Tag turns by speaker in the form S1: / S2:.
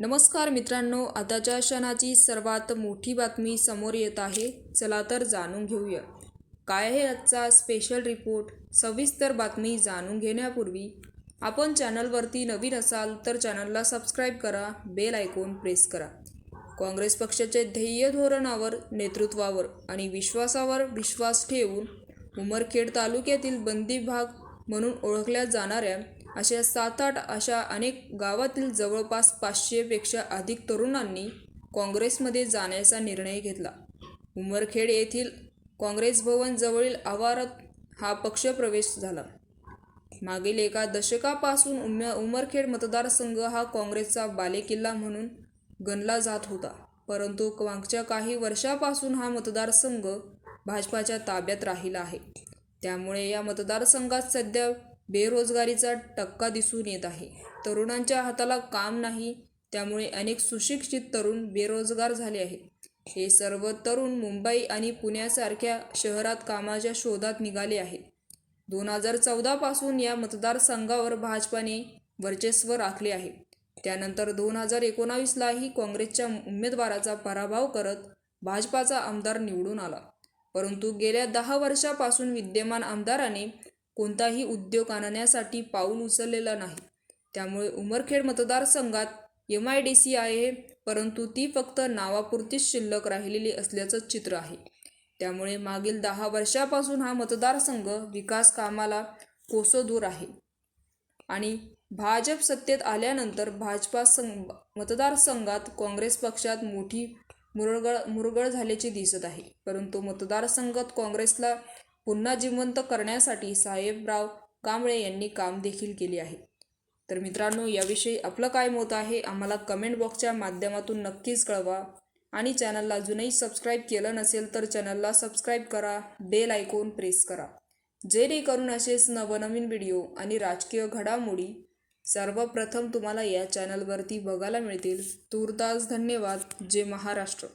S1: नमस्कार मित्रांनो आताच्या क्षणाची सर्वात मोठी बातमी समोर येत आहे. चला तर जाणून घेऊया. काय आहे आजचा स्पेशल रिपोर्ट सविस्तर बातमी जाणून घेण्यापूर्वी आपण चॅनलवरती नवीन असाल तर चॅनलला सबस्क्राईब करा बेल आयकॉन प्रेस करा. काँग्रेस पक्षाचे ध्येय धोरणावर नेतृत्वावर आणि विश्वासावर विश्वास ठेवून उमरखेड तालुक्यातील बंदी भाग म्हणून ओळखल्या जाणाऱ्या अशा सात आठ अशा अनेक गावातील जवळपास पाचशेपेक्षा अधिक तरुणांनी काँग्रेसमध्ये जाण्याचा निर्णय घेतला. उमरखेड येथील काँग्रेस भवन जवळील आवारात हा पक्षप्रवेश झाला. मागील एका दशकापासून उम उमरखेड मतदारसंघ हा काँग्रेसचा बालेकिल्ला म्हणून गणला जात होता. परंतु मागच्या काही वर्षापासून हा मतदारसंघ भाजपाच्या ताब्यात राहिला आहे. त्यामुळे या मतदारसंघात सध्या बेरोजगारीचा टक्का दिसून येत आहे. तरुणांच्या हाताला काम नाही त्यामुळे अनेक सुशिक्षित तरुण बेरोजगार झाले आहेत. हे सर्व तरुण मुंबई आणि पुण्यासारख्या शहरात कामाच्या शोधात निघाले आहेत. दोन हजार चौदापासून या मतदारसंघावर भाजपाने वर्चस्व राखले आहे. त्यानंतर दोन हजार एकोणावीसलाही काँग्रेसच्या उमेदवाराचा पराभव करत भाजपाचा आमदार निवडून आला. परंतु गेल्या दहा वर्षापासून विद्यमान आमदाराने कोणताही उद्योग आणण्यासाठी पाऊल उचललेला नाही. त्यामुळे उमरखेड मतदारसंघात एम आय डी सी आहे परंतु ती फक्त नावापुरतीच शिल्लक राहिलेली असल्याचं चित्र आहे. त्यामुळे मागील दहा वर्षापासून हा मतदारसंघ विकास कामाला कोसदूर आहे. आणि भाजप सत्तेत आल्यानंतर भाजपा संघ मतदारसंघात काँग्रेस पक्षात मोठी मुरगळ मुरगळ झाल्याचे दिसत आहे. परंतु मतदारसंघात काँग्रेसला पुन्हा जिवंत करण्यासाठी साहेबराव कांबळे यांनी काम देखील केले आहे. तर मित्रांनो याविषयी आपलं काय मत आहे आम्हाला कमेंट बॉक्सच्या माध्यमातून नक्कीच कळवा. आणि चॅनलला अजूनही सबस्क्राईब केलं नसेल तर चॅनलला सबस्क्राईब करा बेल आयकॉन प्रेस करा. जेणेकरून असेच नवनवीन व्हिडिओ आणि राजकीय घडामोडी सर्वप्रथम तुम्हाला या चॅनलवरती बघायला मिळतील. तूर्तास धन्यवाद. जे महाराष्ट्र.